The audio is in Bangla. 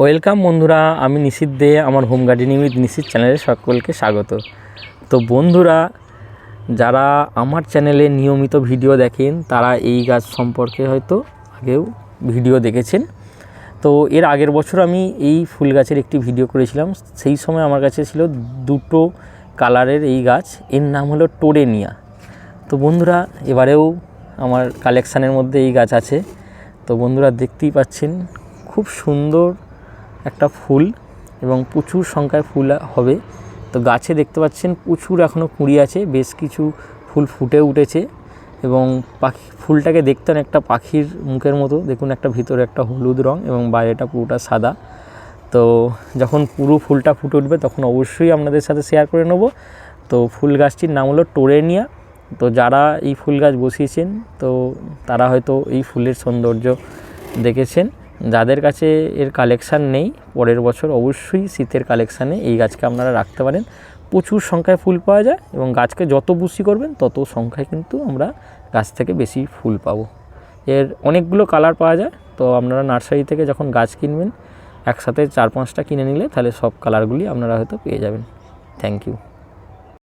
ওয়েলকাম বন্ধুরা, আমি নিশিত দে, আমার হোম গার্ডেনিং উইথ নিশিত চ্যানেলে সকলকে স্বাগত। তো বন্ধুরা, যারা আমার চ্যানেলে নিয়মিত ভিডিও দেখেন, তারা এই গাছ সম্পর্কে হয়তো আগেও ভিডিও দেখেছেন। তো এর আগের বছর আমি এই ফুল গাছের একটি ভিডিও করেছিলাম। সেই সময় আমার কাছে ছিল দুটো কালারের এই গাছ, এর নাম হলো টোরেনিয়া। তো বন্ধুরা, এবারেও আমার কালেকশানের মধ্যে এই গাছ আছে। তো বন্ধুরা দেখতেই পাচ্ছেন, খুব সুন্দর একটা ফুল এবং প্রচুর সংখ্যায় ফুল হবে। তো গাছে দেখতে পাচ্ছেন প্রচুর এখনও কুঁড়ি আছে, বেশ কিছু ফুল ফুটে উঠেছে এবং পাখি, ফুলটাকে দেখতে একটা পাখির মুখের মতো। দেখুন একটা ভিতরে একটা হলুদ রং এবং বাইরেটা পুরোটা সাদা। তো যখন পুরো ফুলটা ফুটে উঠবে তখন অবশ্যই আপনাদের সাথে শেয়ার করে নেব। তো ফুল গাছটির নাম হলো টোরেনিয়া। তো যারা এই ফুল গাছ বসিয়েছেন, তো তারা হয়তো এই ফুলের সৌন্দর্য দেখেছেন। যাদের কাছে এর কালেকশান নেই, পরের বছর অবশ্যই শীতের কালেকশানে এই গাছকে আপনারা রাখতে পারেন। প্রচুর সংখ্যায় ফুল পাওয়া যায় এবং গাছকে যত বুসি করবেন, তত সংখ্যায় কিন্তু আমরা গাছ থেকে বেশি ফুল পাবো। এর অনেকগুলো কালার পাওয়া যায়, তো আপনারা নার্সারি থেকে যখন গাছ কিনবেন, একসাথে চার পাঁচটা কিনে নিলে তাহলে সব কালারগুলি আপনারা হয়তো পেয়ে যাবেন। Thank you